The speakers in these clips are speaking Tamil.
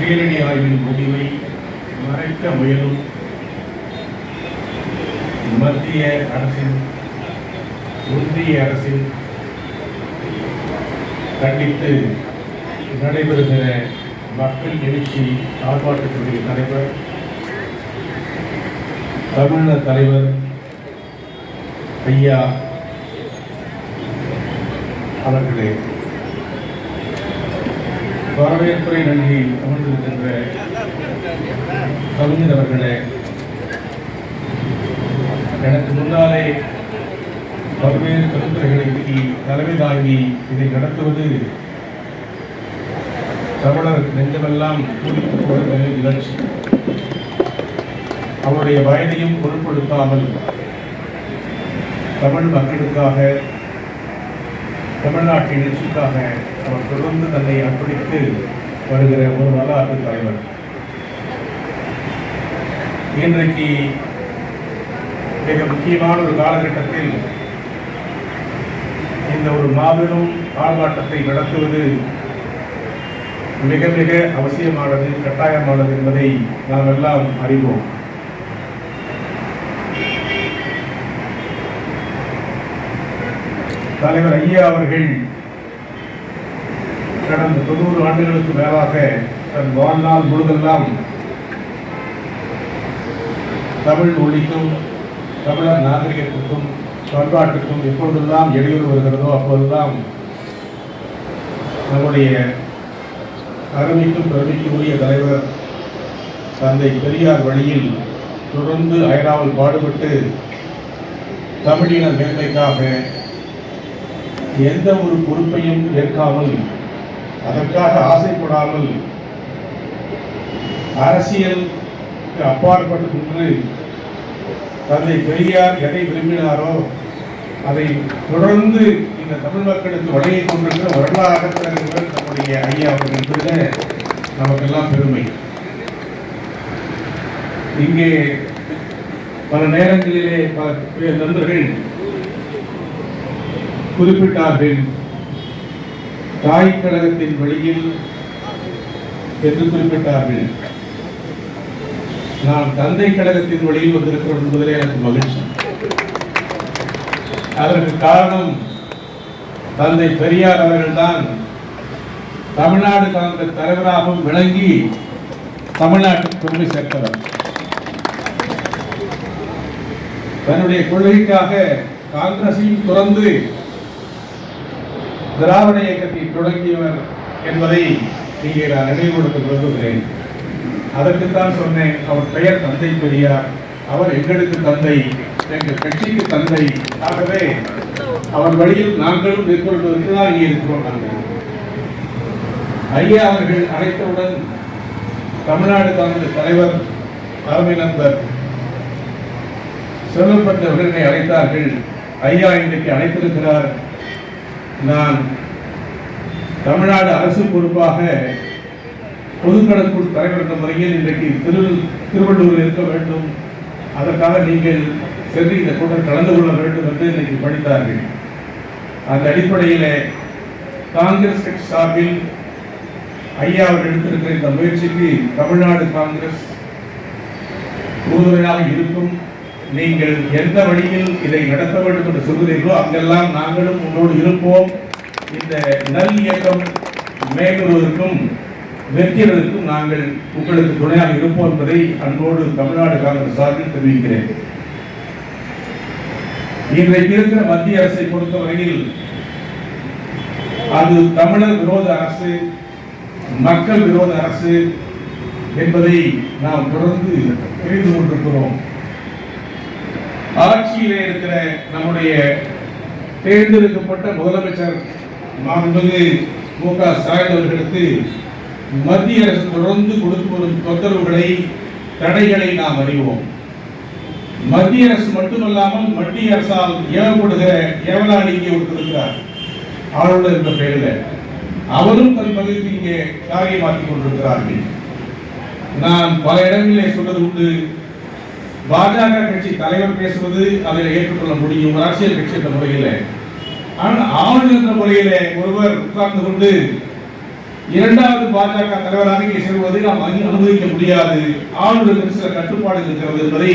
பேரணி ஆய்வின் முடிவை மறைக்க முயலும் மத்திய அரசின் ஒன்றிய அரசின் கண்டித்து நடைபெறுகிற மக்கள் எழுச்சி ஆர்ப்பாட்டத்துடைய தலைவர் தமிழக தலைவர் ஐயா அவர்களே. வரவேற்புரை நன்றி அமர்ந்திருக்கின்ற கவிஞர் அவர்களே எனக்கு முன்னாலே பல்வேறு கருத்துரைகளை தலைமை தாங்கி இதை நடத்துவது தமிழர் நெஞ்சமெல்லாம் துடித்து கொடுத்த நிகழ்ச்சி. அவருடைய வயதையும் பொருட்படுத்தாமல் தமிழ் மக்களுக்காக தமிழ்நாட்டின் வெற்றிக்காக அவர் தொடர்ந்து தன்னை அர்ப்பணித்து வருகிற ஒரு வரலாற்று தலைவர். இன்றைக்கு மிக முக்கியமான ஒரு காலகட்டத்தில் இந்த ஒரு மாபெரும் ஆர்ப்பாட்டத்தை நடத்துவது மிக மிக அவசியமானது கட்டாயமானது என்பதை நாம் எல்லாம் அறிவோம். தலைவர் ஐயா அவர்கள் கடந்த தொண்ணூறு ஆண்டுகளுக்கு மேலாக தன் வாழ்நாள் முழுதெல்லாம் தமிழ் மொழிக்கும் தமிழர் நாகரிகத்துக்கும் பண்பாட்டுக்கும் எப்பொழுதெல்லாம் இடையூறு வருகிறதோ அப்போதெல்லாம் நம்முடைய அருமைக்கும் பெருமைக்கும் தலைவர் தந்தை பெரியார் வழியில் தொடர்ந்து அயராமல் பாடுபட்டு தமிழின மேன்மைக்காக எந்த ஒரு பொறுப்பையும் ஏற்காமல் அதற்காக ஆசைப்படாமல் அரசியல் அப்பாற்பட்டு நின்று தந்தை பெரியார் எதை விரும்பினாரோ அதை தொடர்ந்து இந்த தமிழ் மக்களுக்கு வழியை கொண்டிருக்கிற வரலாறு தலைவர்கள் நம்முடைய ஐயா அவர்கள் என்பது நமக்கெல்லாம் பெருமை. இங்கே பல நேரங்களிலே பல பேர் நண்பர்கள் குறிப்பிட்டார்கள். தாய் கழகத்தின் வழியில் என்று குறிப்பிட்டார்கள். நான் தந்தை கழகத்தின் வழியில் வந்திருக்கிறோம் என்பதிலே எனக்கு மகிழ்ச்சி. அதற்கு காரணம் தந்தை பெரியார் அவர்கள்தான் தமிழ்நாடு காங்கிரஸ் தலைவராகவும் விளங்கி தமிழ்நாட்டுக்கு பெருமை சேர்த்தவர். தன்னுடைய கொள்கைக்காக காங்கிரஸையும் துறந்து திராவிட இயக்கத்தை தொடங்கியவர் என்பதை இங்கே நான் நினைவுபடுத்த விரும்புகிறேன் அதற்குத்தான் சொன்னேன் அவர் பெயர் தந்தை பெரியார் அவர் எங்களுக்கு தந்தை எங்கள் கட்சிக்கு தந்தை. ஆகவே அவர் வழியில் நாங்களும் மேற்கொள்வதற்கு தான் இங்கே இருக்கிறோம் நாங்கள். ஐயா அவர்கள் அழைத்தவுடன் தமிழ்நாடு காங்கிரஸ் தலைவர் தலைமை நண்பர் செல்வப்பட்ட அவர்களை அழைத்தார்கள். ஐயா இன்றைக்கு அழைத்திருக்கிறார். நான் தமிழ்நாடு அரசு பொறுப்பாக பொதுக்கடற்குழு தலைவர் என்ற முறையில் இன்றைக்கு திரு திருவள்ளூரில் இருக்க வேண்டும். அதற்காக நீங்கள் சென்று இந்த கூட்டம் கலந்து கொள்ள வேண்டும் என்று இன்றைக்கு படித்தார்கள். அந்த அடிப்படையில் காங்கிரஸ் கட்சி சார்பில் ஐயா அவர் எடுத்திருக்கிற இந்த முயற்சிக்கு தமிழ்நாடு காங்கிரஸ் உறுதுணையாக இருக்கும். நீங்கள் எந்த வழியில் இதை நடத்த வேண்டும் என்று சொல்கிறீர்களோ அங்கெல்லாம் நாங்களும் உங்களோடு இருப்போம். இந்த நல் இயக்கம் மேம்படுவதற்கும் வெற்றிவதற்கும் நாங்கள் உங்களுக்கு துணையாக இருப்போம் என்பதை அன்போடு தமிழ்நாடு காங்கிரஸ் சார்பில் தெரிவிக்கிறேன். இன்றைக்கு இருக்கிற மத்திய அரசை பொறுத்தவரையில் அது தமிழர் விரோத அரசு மக்கள் விரோத அரசு என்பதை நாம் தொடர்ந்து தெரிந்து கொண்டிருக்கிறோம். ஆட்சியிலே இருக்கிற நம்முடைய தேர்ந்தெடுக்கப்பட்ட முதலமைச்சர் மாண்புமிகு மு க ஸ்டாலின் அவர்களுக்கு மத்திய அரசு தொடர்ந்து கொடுத்து வரும் தொந்தரவுகளை தடைகளை நாம் அறிவோம். மத்திய அரசு மட்டுமல்லாமல் மத்திய அரசால் ஏவப்படுகிற ஏவலாளி இங்கே ஒருத்திருக்கிறார் ஆளுநர் என்ற பெயரில். அவரும் தன் பகுதிக்கு இங்கே காரியை மாற்றிக் கொண்டிருக்கிறார்கள். நான் பல இடங்களிலே சொன்னது உண்டு. பாஜக கட்சி தலைவர் பேசுவது அதில் ஏற்றுக்கொள்ள முடியும். ஒரு அரசியல் கட்சி என்ற முறையில். ஆனால் ஆளுநர் என்ற முறையில ஒருவர் உட்கார்ந்து கொண்டு இரண்டாவது பாஜக தலைவராக செல்வதை நாம் அனுமதிக்க முடியாது. ஆளுநருக்கு சில கட்டுப்பாடு இருக்கிறது என்பதை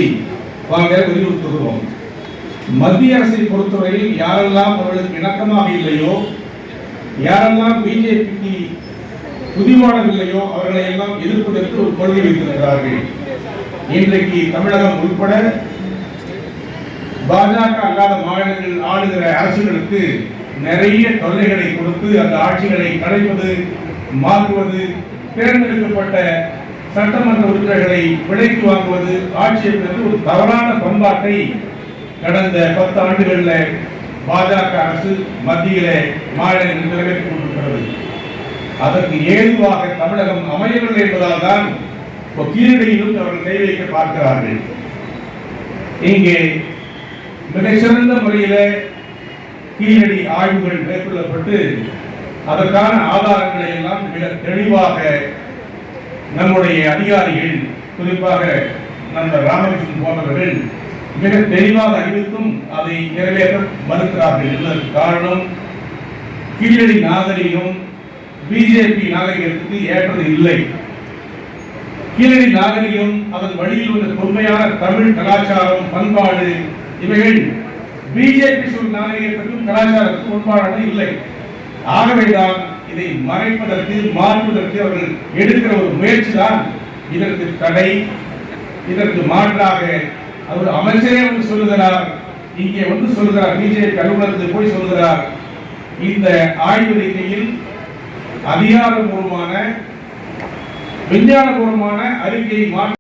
வாங்க வலியுறுத்துகிறோம் மத்திய அரசை பொறுத்தவரையில் யாரெல்லாம் அவர்களுக்கு இணக்கமாக இல்லையோ யாரெல்லாம் பிஜேபிக்கு புதிவானவில்லையோ அவர்களை எல்லாம் எதிர்ப்பதற்கு ஒரு கொள்கை வைத்திருக்கிறார்கள். இன்றைக்கு தமிழகம் உட்பட பாஜக அல்லாத மாநிலங்கள் ஆளுகிற அரசுகளுக்கு நிறைய தொல்லைகளை கொடுத்து அந்த ஆட்சிகளை கலைப்பது மாற்றுவது தேர்ந்தெடுக்கப்பட்ட சட்டமன்ற உறுப்பினர்களை விலைக்கு வாங்குவது ஆட்சி என்பது ஒரு தவறான பண்பாட்டை கடந்த பத்து ஆண்டுகளில் பாஜக அரசு மத்தியில மாநிலங்கள் நிறைவேற்றி கொண்டிருக்கிறது அதற்கு ஏதுவாக தமிழகம் அமையவில்லை என்பதால் தான் இப்போ கீழடியிலும் அவர்கள் கை வைக்க பார்க்கிறார்கள். இங்கே மிகச்சிறந்த முறையில் கீழடி ஆய்வுகள் மேற்கொள்ளப்பட்டு அதற்கான ஆதாரங்களை எல்லாம் மிக தெளிவாக நம்முடைய அதிகாரிகள் குறிப்பாக நண்பர் ராமகிருஷ்ணன் போன்றவர்கள் மிக தெளிவாக அறிவித்தும் அதை நிறைவேற்ற மறுக்கிறார்கள் என்பதற்கு காரணம் கீழடி நாகரிகம் பிஜேபி நாகரிகத்துக்கு ஏற்றது இல்லை. கீழடி நாகரிகம் அதன் வழியில் உள்ள தொன்மையான தமிழ் கலாச்சாரம் பண்பாடு இவைகள் பிஜேபி சொல் நாகரிகத்திற்கும் கலாச்சாரத்துக்கும் உட்பாடானது இல்லை. ஆகவேதான் இதை மறைப்பதற்கு மாற்றுவதற்கு அவர்கள் எடுக்கிற ஒரு முயற்சி தான் இதற்கு தடை இதற்கு மாற்றாக அவர் அமைச்சரே வந்து சொல்லுகிறார் இங்கே வந்து சொல்லுகிறார் பிஜேபி அலுவலகத்தில் போய் சொல்லுகிறார். இந்த ஆய்வறிக்கையில் அதிகாரபூர்வமான விஞ்ஞானபூர்வமான அறிக்கையை மாற்ற